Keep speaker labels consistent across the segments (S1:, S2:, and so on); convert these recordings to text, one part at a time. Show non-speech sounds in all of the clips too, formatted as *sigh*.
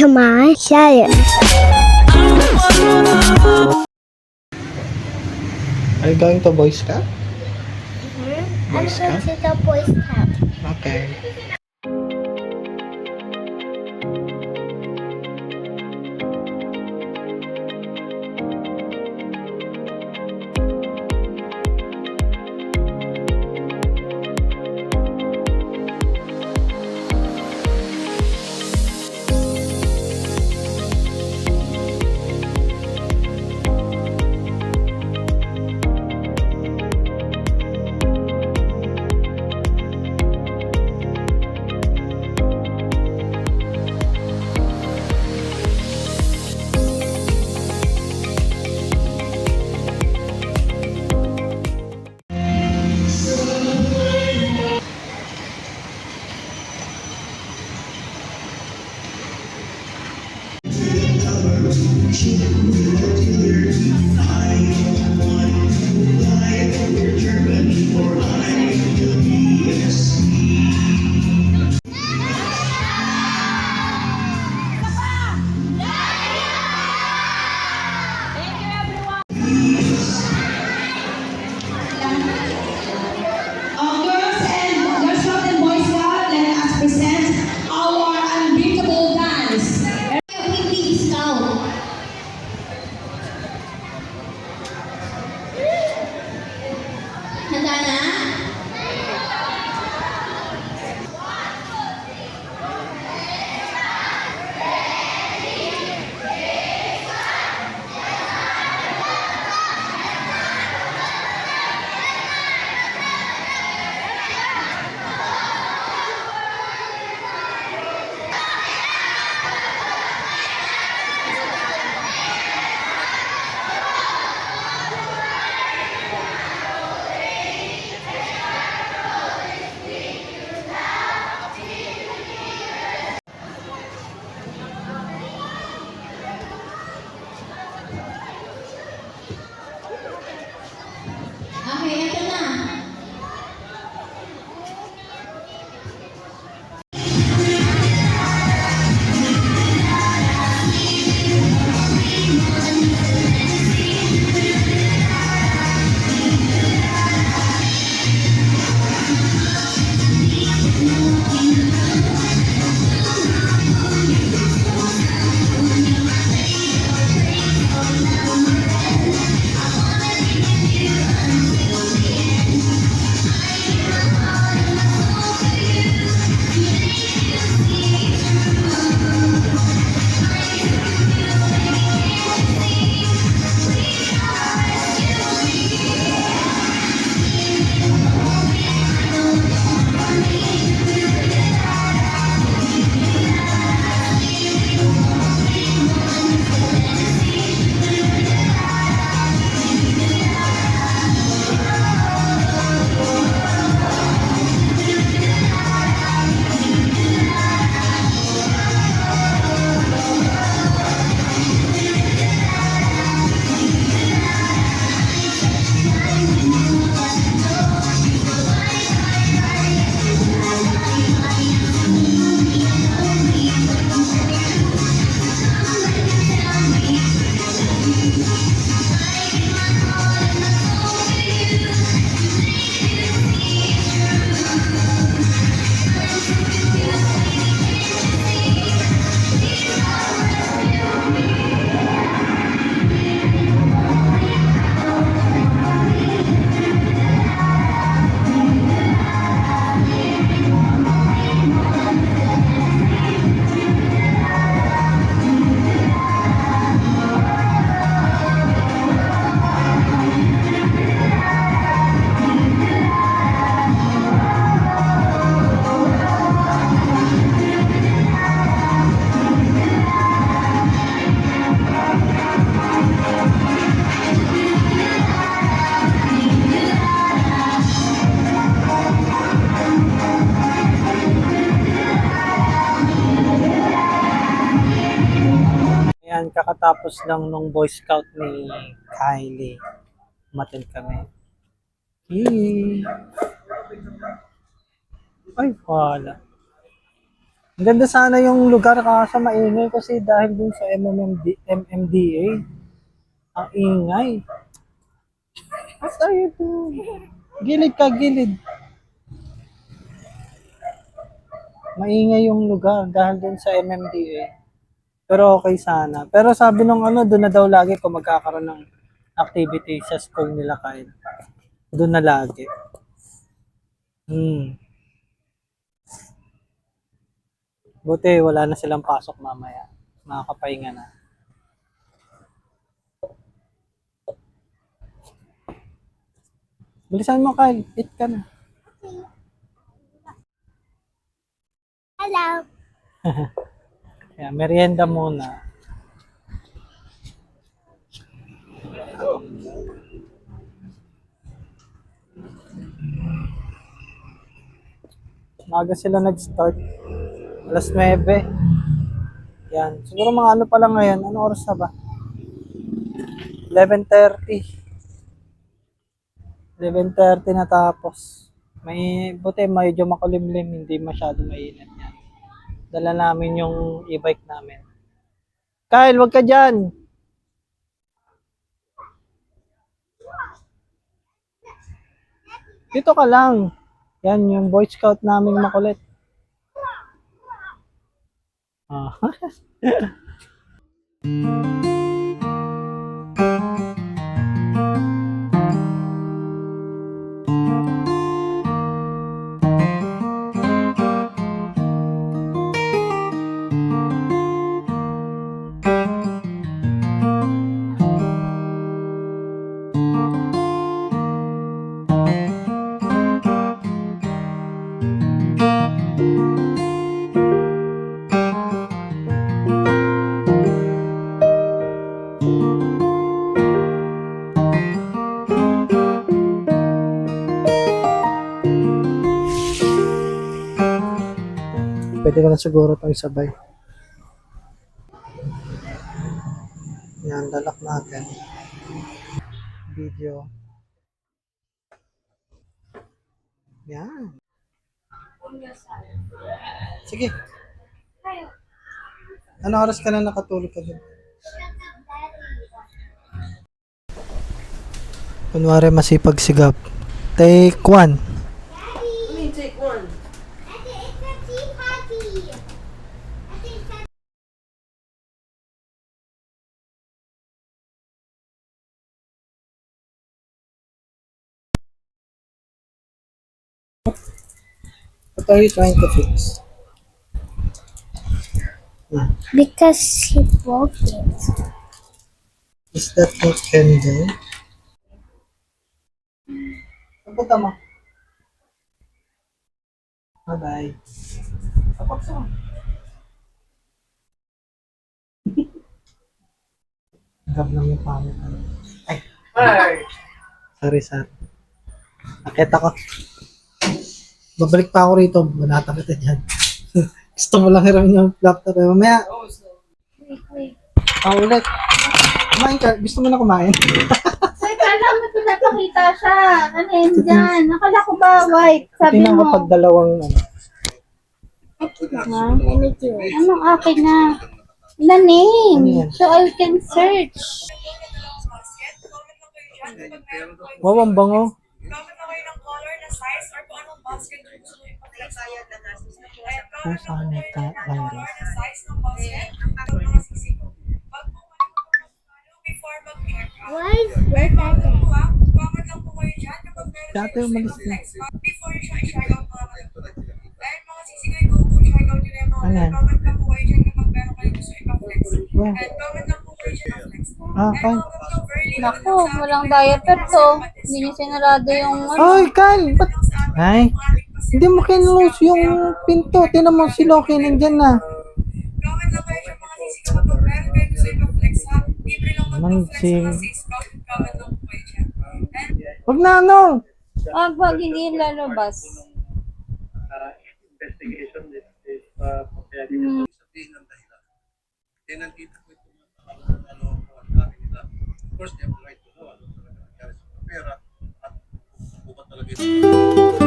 S1: to my channel.
S2: Are you going to Boy Scout? Mm-hmm.
S1: I'm
S2: Boy Scout?
S1: to the Boy Scout.
S2: Okay. Pará kakatapos lang nung Boy Scout ni Kylie. Umattend kami. Yee. Ay, wala. Ang ganda sana yung lugar kaso maingay kasi dahil dun sa MMMD, MMDA. Ang ingay. What are you doing? Gilid ka, gilid. Maingay yung lugar dahil dun sa MMDA. Pero okay sana. Pero sabi nung ano, doon na daw lagi kung magkakaroon ng activity sa school nila kahit. Doon na lagi. Hmm. Buti wala na silang pasok mamaya. Makakapahinga na. Bilisan mo, Kyle. Eat ka na.
S1: Hello. *laughs*
S2: Kaya, merienda muna. Maga sila nag-start. Alas 9. Yan. Siguro mga ano pa lang ngayon. Ano oras na ba? 11.30. 11.30 na tapos. May, buti medyo makulimlim. Hindi masyado mainit dala namin yung e-bike namin. Kyle, wag ka dyan! Dito ka lang. Yan, yung Boy Scout naming makulit. Ah. *laughs* Pwede ko na siguro itong sabay. Yan, lalak natin. Video. Yan. Sige. Ano oras ka na nakatulog ka din? Kunwari masipag sigap. Take one. What are you trying to fix?
S1: Because he broke it.
S2: Is that your candle? Papunta mo. Bye-bye. Kapag sa Gab lang yung pangit. Ay. Sorry, sorry. Nakita ko. Babalik pa ako rito. Banata kita dyan. *laughs* Gusto mo lang hiram yung laptop. Eh. Mamaya,
S1: Wait, wait.
S2: ah, ulit. Kumain ka. Gusto mo na kumain? *laughs*
S3: Ay, kala mo ito napakita siya. Ano yun dyan? Nakala ko ba white? Sabi
S2: Tingnan
S3: mo.
S2: ko pag dalawang ano.
S1: Me do it.
S3: Anong akin na? The
S2: Ano
S3: name.
S2: yan?
S3: So I can search.
S2: Wow, ang bango.
S4: Comment na kayo ng color, na size, or Ayan, ng color,
S2: virus.
S1: Why is that
S4: ah, meron
S2: Dati umalis na.
S4: ipag-flex. Before nyo siya i-check out mga kalapit. Dahil mga sisi ko, go go check out yun yung mga
S2: yan?
S4: comment lang po kayo dyan kapag meron kayo gusto ipag-flex.
S2: Wow.
S4: And comment lang po kayo dyan flex.
S2: Ah, fine.
S3: Naku, walang diaper to. Hindi niya sinarado yung ano.
S2: Ay, Kyle! Ba't? Ay, hindi mo kinlose yung pinto. Tinan mo si Loki nandyan na.
S4: Mag-flex
S2: si- Huwag na ano.
S3: Wag, wag, hindi lalabas.
S5: investigation is, is uh,
S3: Hmm.
S5: sabihin ng dahilan. Kaya nandito ko ito ano ang sabi nila. Of course, they have the right to know ano talaga nangyari sa pera at kung ba talaga ito.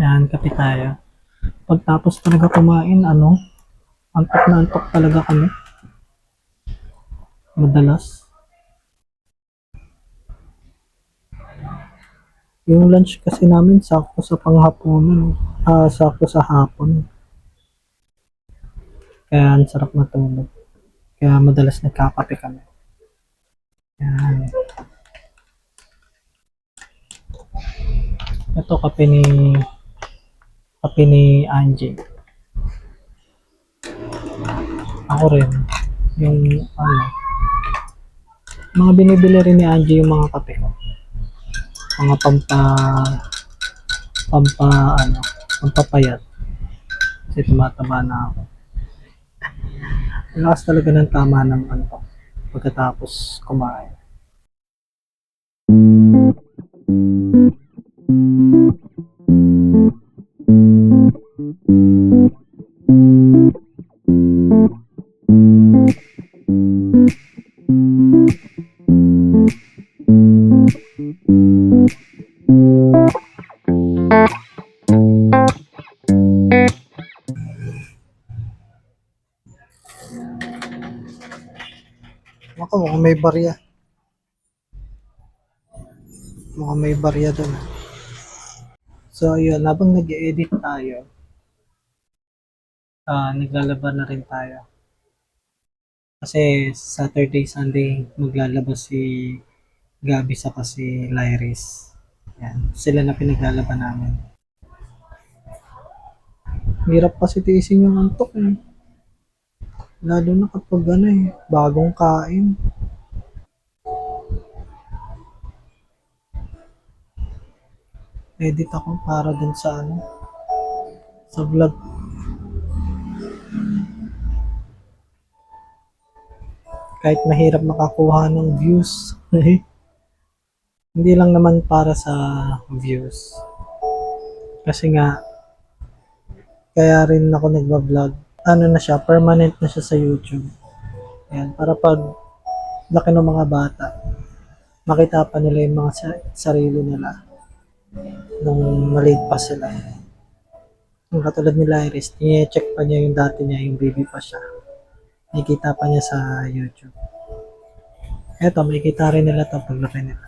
S2: Yan, kape tayo. Pagtapos talaga kumain, ano, antok na antok talaga kami. Madalas. Yung lunch kasi namin sakto sa panghapunan. Ah, sakto sa hapon. Kaya ang sarap matulog. Kaya madalas nagkakape kami. Yan. Ito kape ni kape ni Angie. Ako rin. Yung ano. Mga binibili rin ni Angie yung mga kape ko. Mga pampa pampa ano, pampapayat. Kasi tumataba na ako. Ang lakas talaga ng tama ng ano pagkatapos kumain. Ako, mukhang may barya. Mukhang may barya doon. So, ayun, habang nag-edit tayo, ah naglalaba na rin tayo. Kasi Saturday, Sunday, maglalabas si Gabi sa kasi Lyris. Yan. Sila na pinaglalaban namin. Hirap kasi tiisin yung antok eh. Lalo na kapag ano eh, bagong kain. Edit ako para dun sa ano, sa vlog. Kahit mahirap makakuha ng views. *laughs* Hindi lang naman para sa views. Kasi nga, kaya rin ako nagbablog. Ano na siya, permanent na siya sa YouTube. Yan, para pag laki ng mga bata, makita pa nila yung mga sa- sarili nila nung maliit pa sila. Yung katulad ni Iris, check pa niya yung dati niya, yung baby pa siya. Nakikita pa niya sa YouTube. Eto, makikita rin nila ito paglaki nila.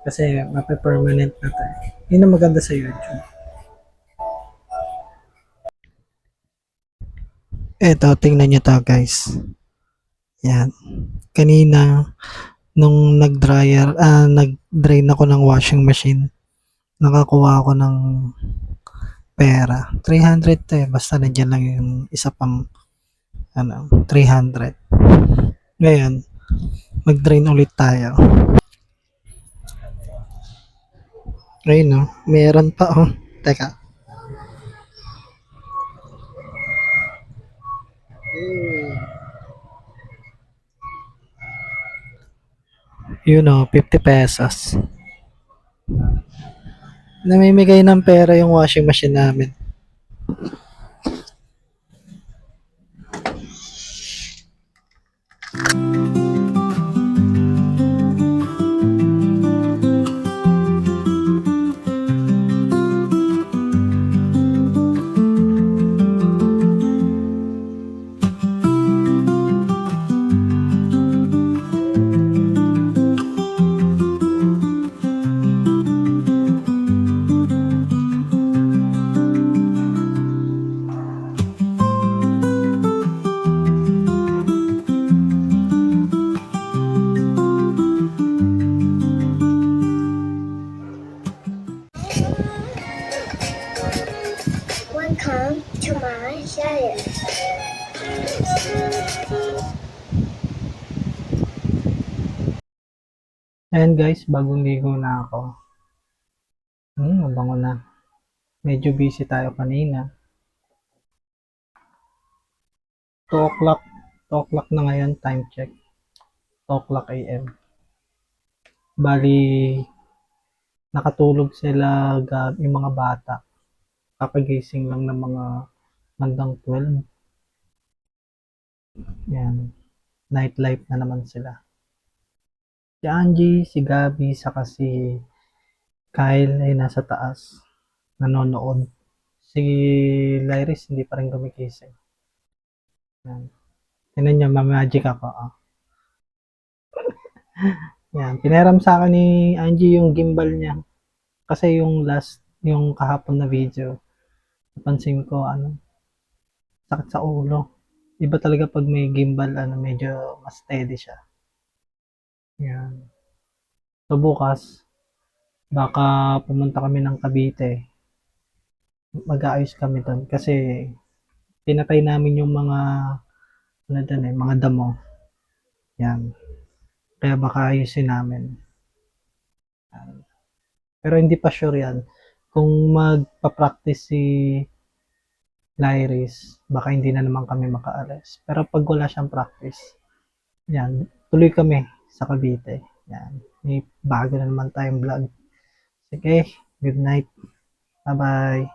S2: Kasi mape-permanent na to. Yun ang maganda sa YouTube. Eto, tingnan nyo to guys. Yan. Kanina, nung nag-dryer, ah, nag-drain ako ng washing machine, nakakuha ako ng pera. 300 to eh. Basta nandiyan lang yung isa pang ano, 300. Ngayon, mag-drain ulit tayo. Ayun no, meron pa oh. Teka. Yun o, 50 pesos. Namimigay ng pera yung washing machine namin. Ayan guys, bagong ligo na ako. Hmm, mabango na. Medyo busy tayo kanina. 2 o'clock. 2 o'clock na ngayon, time check. 2 o'clock AM. Bali, nakatulog sila gab yung mga bata. Kapagising lang ng mga bandang 12. Yan. Nightlife na naman sila. Si Angie, si Gabi, saka si Kyle ay nasa taas. Nanonood. Si Lyris hindi pa rin gumigising. Yan. Tinan niyo, magic ako. ah. *laughs* Yan. Pinaram sa akin ni Angie yung gimbal niya. Kasi yung last, yung kahapon na video, napansin ko, ano, sakit sa ulo. Iba talaga pag may gimbal, ano, medyo mas steady siya. Yan. So bukas, baka pumunta kami ng Cavite. Mag-aayos kami doon kasi pinatay namin yung mga ano doon eh, mga damo. Yan. Kaya baka ayusin namin. Yan. Pero hindi pa sure yan. Kung magpa-practice si Lyris, baka hindi na naman kami makaalis. Pero pag wala siyang practice, yan, tuloy kami sa Cavite. Yan. May bago na naman tayong vlog. Sige, good night. Bye-bye.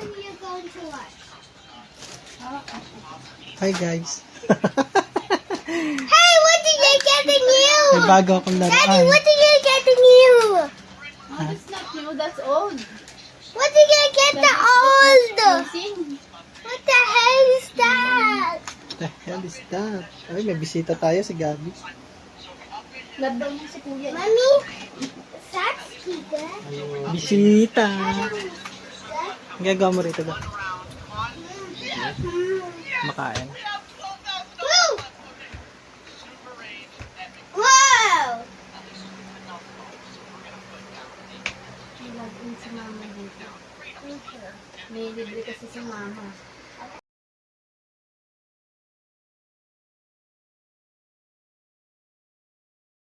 S1: You you you?
S2: Hi guys.
S1: Hey, what are you getting you?
S2: May bago akong
S1: Daddy,
S2: laruan.
S1: what are you getting you?
S3: Oh, new. That's old.
S1: What are you get the old? What the hell is that?
S2: What the hell is that? Ay, may bisita tayo si Gabi.
S3: Daw niya si kuya.
S1: Mommy, that's Kika.
S2: Bisita. Ang gagawa mo rito ba? Makain.
S1: Woo! Wow!
S3: May libre kasi si mama.